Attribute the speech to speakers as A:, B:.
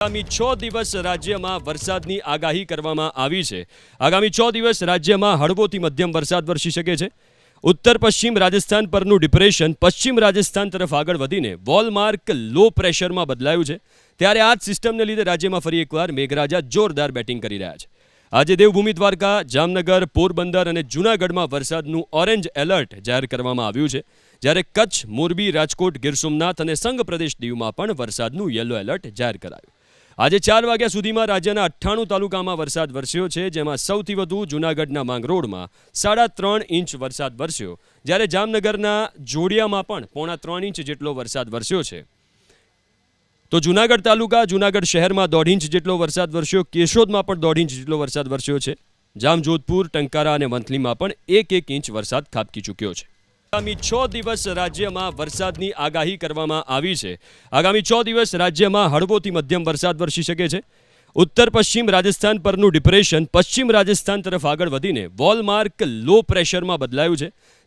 A: આગામી છ દિવસ રાજ્યમાં વરસાદની આગાહી કરવામાં આવી છે. આગામી છ દિવસ રાજ્યમાં હળવોથી મધ્યમ વરસાદ વરસી શકે છે. ઉત્તર પશ્ચિમ રાજસ્થાન પરનું ડિપ્રેશન પશ્ચિમ રાજસ્થાન તરફ આગળ વધીને વોલમાર્ક લો પ્રેશરમાં બદલાયું છે. ત્યારે આ જ સિસ્ટમને લીધે રાજ્યમાં ફરી એકવાર મેઘરાજા જોરદાર બેટિંગ કરી રહ્યા છે. આજે દેવભૂમિ દ્વારકા, જામનગર, પોરબંદર અને જૂનાગઢમાં વરસાદનું ઓરેન્જ એલર્ટ જાહેર કરવામાં આવ્યું છે. જ્યારે કચ્છ, મોરબી, રાજકોટ, ગીર સોમનાથ અને સંઘ પ્રદેશ દીવમાં પણ વરસાદનું યલો એલર્ટ જાહેર કરાયું. આજે ચાર વાગ્યા સુધીમાં રાજ્યના અઠ્ઠાણું તાલુકામાં વરસાદ વરસ્યો છે, જેમાં સૌથી વધુ જૂનાગઢના માંગરોળમાં સાડા ત્રણ ઇંચ વરસાદ વરસ્યો. જ્યારે જામનગરના જોડિયામાં પણ પોણા ત્રણ ઇંચ જેટલો વરસાદ વરસ્યો છે. તો જૂનાગઢ તાલુકા, જૂનાગઢ શહેરમાં દોઢ ઇંચ જેટલો વરસાદ વરસ્યો, કેશોદમાં પણ દોઢ ઇંચ જેટલો વરસાદ વરસ્યો છે. જામજોધપુર, ટંકારા અને વંથલીમાં પણ એક એક ઇંચ વરસાદ ખાબકી ચૂક્યો છે. આગામી છ દિવસ રાજ્યમાં વરસાદની આગાહી કરવામાં આવી છે. આગામી છ દિવસ રાજ્યમાં હળવોથી મધ્યમ વરસાદ વરસી શકે છે. ઉત્તર પશ્ચિમ રાજસ્થાન પરનું ડિપ્રેશન પશ્ચિમ રાજસ્થાન તરફ આગળ વધીને વોલમાર્ક લો પ્રેશરમાં બદલાયું છે.